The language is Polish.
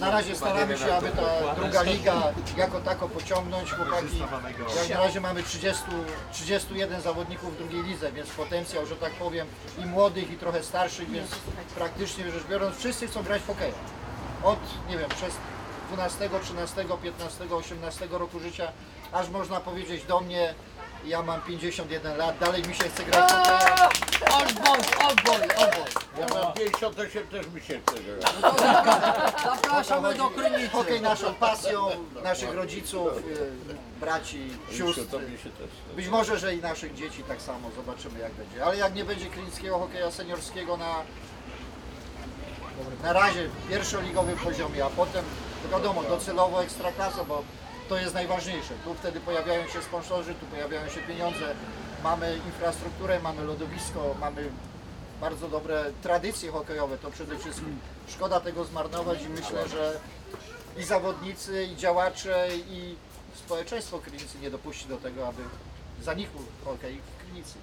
na razie staramy się, aby ta druga liga jako tako pociągnąć. Chłopaki, jak na razie mamy 30, 31 zawodników w drugiej lidze, więc potencjał, że tak powiem, i młodych, i trochę starszych, więc praktycznie rzecz biorąc, wszyscy chcą grać w hokeja. Od, nie wiem, przez 12, 13, 15, 18 roku życia, aż można powiedzieć do mnie, ja mam 51 lat, dalej mi się chce grać w hokeja. 58 też mi się chce grać. Zapraszamy do Krynicy. Hokej naszą pasją, naszych rodziców, y, braci, sióstr. To mi się też chce. Być może, że i naszych dzieci tak samo, zobaczymy jak będzie. Ale jak nie będzie klinickiego hokeja seniorskiego na, na razie pierwszoligowym poziomie, a potem to wiadomo, docelowo ekstraklasa, bo to jest najważniejsze. Tu wtedy pojawiają się sponsorzy, tu pojawiają się pieniądze, mamy infrastrukturę, mamy lodowisko, mamy bardzo dobre tradycje hokejowe, to przede wszystkim. Szkoda tego zmarnować i myślę, że i zawodnicy, i działacze, i społeczeństwo Krynicy nie dopuści do tego, aby zanikł hokej w Krynicy.